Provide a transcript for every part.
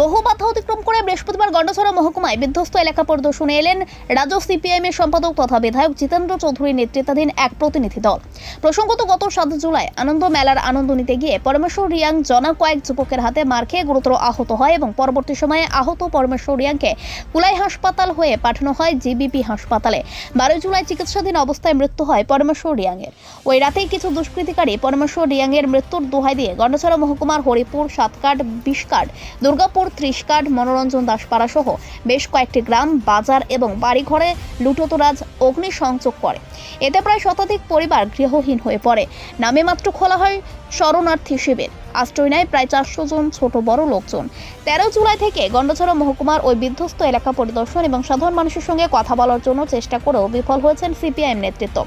বহু বাধা অতিক্রম করে বৃহস্পতিবার গন্ডছড়া মহকুমায় বিধ্বস্ত এলাকা পরিদর্শনে এলেন রাজ্য সিপিআইএম এর সম্পাদক তথা বিধায়ক জিতেন্দ্র চৌধুরীর নেতৃত্বাধীন এক প্রতিনিধি দল। প্রসঙ্গত, গত সাত জুলাই আনন্দ মেলার আনন্দ নিতে গিয়ে পরমেশ্বর রিয়াং জনা কয়েক যুবকের হাতে মার খেয়ে গুরুতর আহত হয় এবং পরবর্তী সময়ে আহত পরমেশ্বর রিয়াংকে কুলাই হাসপাতাল হয়ে পাঠানো হয় জিবিপি হাসপাতালে। বারোই জুলাই চিকিৎসাধীন অবস্থায় মৃত্যু হয় পরমেশ্বর রিয়াংয়ের। ওই রাতেই কিছু দুষ্কৃতিকারী পরমেশ্বর রিয়াংয়ের মৃত্যুর দোহাই দিয়ে গন্ডছড়া মহকুমার হরিপুর, সাতকাট, বিশকাট, দুর্গাপুর ত্রিশকাট মনোরঞ্জন দাসপাড়া সহ বেশ কয়েকটি গ্রাম, বাজার এবং বাড়িঘরে লুটোতরাজ অগ্নিসংযোগ করে। এতে প্রায় শতাধিক পরিবার গৃহহীন হয়ে পড়ে। নামে মাত্র খোলা হয় শরণার্থী শিবির। আশ্রয় নেয় প্রায় চারশো জন ছোট বড় লোকজন। তেরো জুলাই থেকে গন্ডছড়া মহকুমার ওই বিধ্বস্ত এলাকা পরিদর্শন এবং সাধারণ মানুষের সঙ্গে কথা বলার জন্য চেষ্টা করেও বিফল হয়েছেন সিপিআইএম নেতৃত্ব।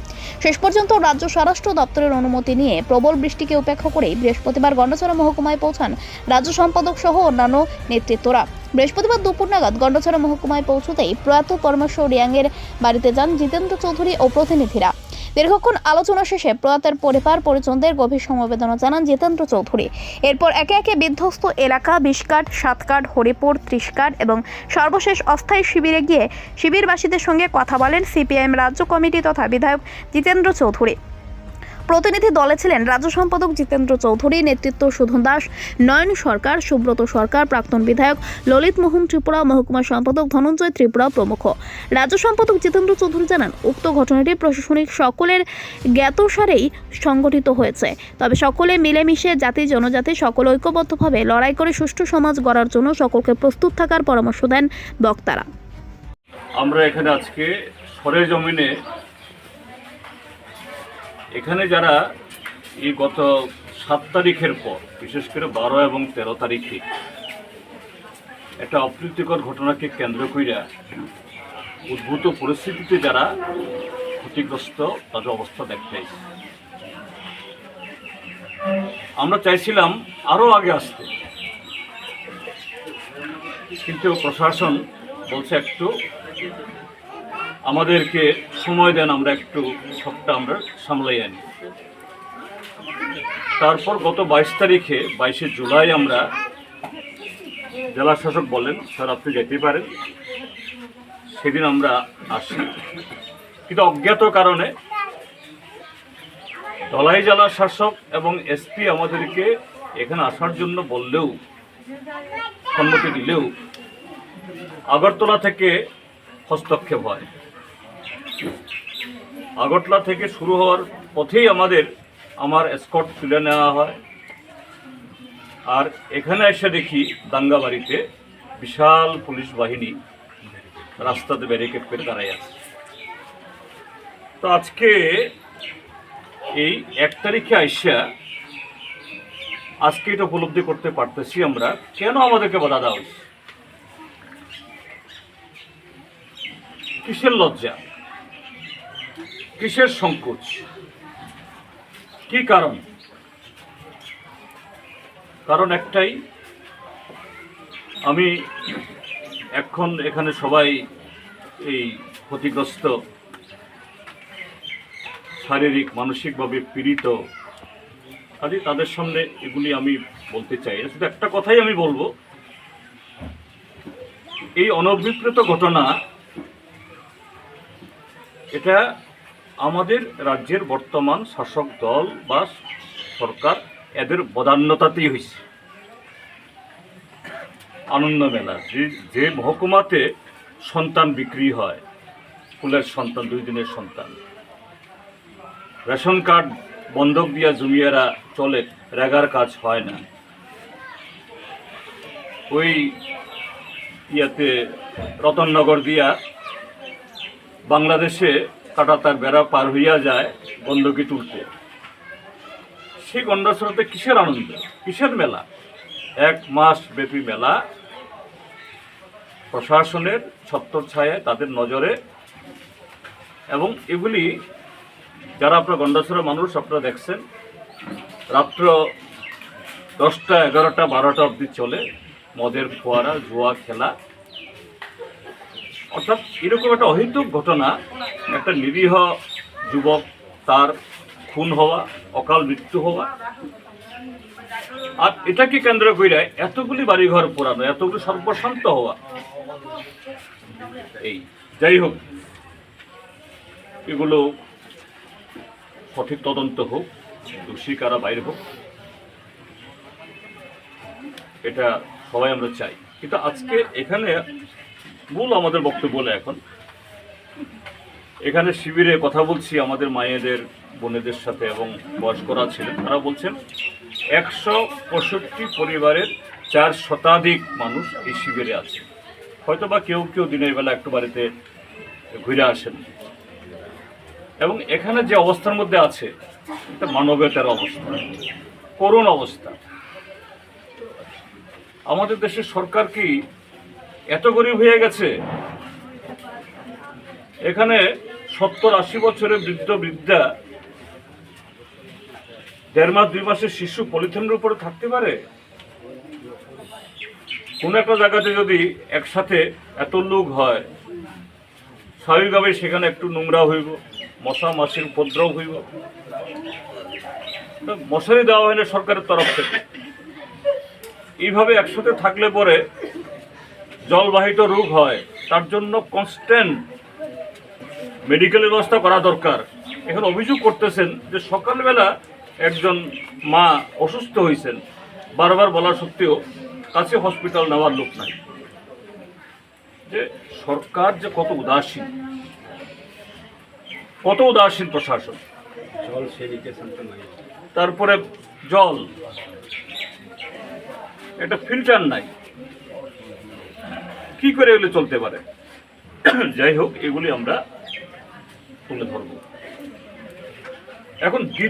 শেষ পর্যন্ত রাজ্য স্বরাষ্ট্র দপ্তরের অনুমতি নিয়ে প্রবল বৃষ্টিকে উপেক্ষা করেই বৃহস্পতিবার গন্ডছড়া মহকুমায় পৌঁছান রাজ্য সম্পাদক সহ অন্যান্য নেতৃত্বরা। বৃহস্পতিবার দুপুর নাগাদ গন্ডছড়া মহকুমায় পৌঁছতেই প্রয়াত পরমেশ্বর রিয়াংয়ের বাড়িতে যান জিতেন্দ্র চৌধুরী ও প্রতিনিধিরা। দীর্ঘক্ষণ আলোচনা শেষে প্রয়াতের পরিবার পরিজনদের গভীর সমবেদনা জানান জিতেন্দ্র চৌধুরী। এরপর একে একে বিধ্বস্ত এলাকা বিশকাট, সাতকাট, হরিপুর, ত্রিশকাট এবং সর্বশেষ অস্থায়ী শিবিরে গিয়ে শিবিরবাসীদের সঙ্গে কথা বলেন সিপিআইএম রাজ্য কমিটি তথা বিধায়ক জিতেন্দ্র চৌধুরী। প্রতিনিধি দলে ছিলেন রাজ্য সম্পাদক জিতেন্দ্র চৌধুরী, নেতৃত্ব সুধন দাস, নয়ন সরকার, সুব্রত সরকার, প্রাক্তন বিধায়ক ললিত মোহন ত্রিপুরা, মহকুমা সম্পাদক ধনঞ্জয় ত্রিপুরা প্রমুখ। রাজ্য সম্পাদক জিতেন্দ্র চৌধুরী জানান, উক্ত ঘটনাটি প্রশাসনিক সকলের জ্ঞাতসারেই সংগঠিত হয়েছে। তবে সকলে মিলেমিশে জাতি, জনজাতি সকল ঐক্যবদ্ধভাবে লড়াই করে সুষ্ঠু সমাজ গড়ার জন্য সকলকে প্রস্তুত থাকার পরামর্শ দেন বক্তারা। আমরা এখানে আজকে সরে জমিনে এখানে যারা এই গত সাত তারিখের পর, বিশেষ করে বারো এবং তেরো তারিখে একটা অপ্রীতিকর ঘটনাকে কেন্দ্র কইরা উদ্ভূত পরিস্থিতিতে যারা ক্ষতিগ্রস্ত, তাদের অবস্থা দেখতে আমরা চাইছিলাম আরও আগে আসতে। কিন্তু প্রশাসন বলছে একটু আমাদেরকে সময় দেন, আমরা একটু সবটা আমরা সামলাই আনি। তারপর গত বাইশ তারিখে, বাইশে জুলাই আমরা জেলা শাসক বলেন, স্যার আপনি যেতে পারেন, সেদিন আমরা আসি। কিন্তু অজ্ঞাত কারণে ধলাই জেলা শাসক এবং এসপি আমাদেরকে এখানে আসার জন্য বললেও, সম্মতি দিলেও আগরতলা থেকে হস্তক্ষেপ হয়। আগরতলা থেকে শুরু হওয়ার পথেই আমাদের আমার স্কট তুলে নেওয়া হয়। আর এখানে এসে দেখি দাঙ্গাবাড়িতে বিশাল পুলিশ বাহিনী রাস্তাতে ব্যারিকেড করে দাঁড়াই আছে। তো আজকে এই এক তারিখে আইসা আজকে এটা উপলব্ধি করতে পারতেছি আমরা, কেন আমাদেরকে বাধা দেওয়া কিসের লজ্জা? কিসের সংকোচ? কি কারণ? কারণ একটাই, আমি এখন এখানে সবাই এই ক্ষতিগ্রস্ত, শারীরিক, মানসিকভাবে পীড়িত কাজে তাদের সামনে এগুলি আমি বলতে চাই শুধু একটা কথাই আমি বলব, এই অনভিপ্রেত ঘটনা, এটা আমাদের রাজ্যের বর্তমান শাসক দল বা সরকার এদের বদান্যতাতেই হয়েছে আনন্দ মেলা। যে যে মহকুমাতে সন্তান বিক্রি হয়, ফুলের সন্তান, দুই দিনের সন্তান, রেশন কার্ড বন্ধক দিয়া জমিয়ারা চলে, রেগার কাজ হয় না। ওই ইয়াতে রতননগর দিয়া বাংলাদেশে কাটাতার বেড়া পার হইয়া যায় বন্ধকি তুলতে। সেই গন্ডাছড়াতে কিসের আনন্দ? কিসের মেলা? এক মাস ব্যাপী মেলা। প্রশাসনের ছত্তর ছায়ায় তাদের নজরে। এবং এগুলি যারা আপনার গন্ডাছড়া মানুষ আপনারা দেখছেন, রাত্র দশটা, এগারোটা, বারোটা অবধি চলে। মদের ফোয়ারা, জুয়া খেলা। অর্থাৎ এরকম একটা অহেতুক ঘটনা একটা নিরীহ যুবক, তার খুন হওয়া, অকাল মৃত্যু হওয়া। আর এটাকে কেন্দ্র করে এতগুলি বাড়িঘর পোড়ানো, এতগুলি সর্বশান্ত হওয়া। এই, যাই হোক, এগুলো সঠিক তদন্ত হোক, দোষী কারা বাইরে হোক, এটা সবাই আমরা চাই। কিন্তু আজকে এখানে মূল আমাদের বক্তব্য এখন এখানে শিবিরে কথা বলছি আমাদের মায়েদের, বোনেদের সাথে এবং বয়স্করা ছিলেন। তারা বলছেন, একশো পঁয়ষট্টি পরিবারের চার শতাধিক মানুষ এই শিবিরে আছে। হয়তো বা কেউ কেউ দিনের বেলা একটু বাড়িতে ঘুরে আসেন। এবং এখানে যে অবস্থার মধ্যে আছে, এটা মানবতার অবস্থা, করুণ অবস্থা। আমাদের দেশের সরকার কি এত গরিব হয়ে গেছে? এখানে সত্তর আশি বছরের বৃদ্ধ বৃদ্ধা দেড় মাস দুই মাসের শিশু পলিথিনের উপরে থাকতে পারে? কোন একটা জায়গাতে যদি একসাথে এত লোক হয় স্বাভাবিকভাবে সেখানে একটু নোংরা হইব, মশা, মাছির উপদ্রব হইব। মশারি দেওয়া হয় না সরকারের তরফ থেকে। এইভাবে একসাথে থাকলে পরে জলবাহিত রোগ হয়, তার জন্য কনস্ট্যান্ট মেডিকেলের ব্যবস্থা করা দরকার। এখন অভিযোগ করতেছেন যে সকালবেলা একজন মা অসুস্থ হয়েছেন। বারবার বলা সত্ত্বেও কাছে হসপিটাল নেওয়ার লোক নাই। যে সরকার যে কত উদাসীন। কত উদাসীন প্রশাসন। তারপরে জল। একটা ফিল্টার নাই। কি করে এগুলো চলতে পারে? যাই হোক এগুলি আমরা তুলে ধরব। এখন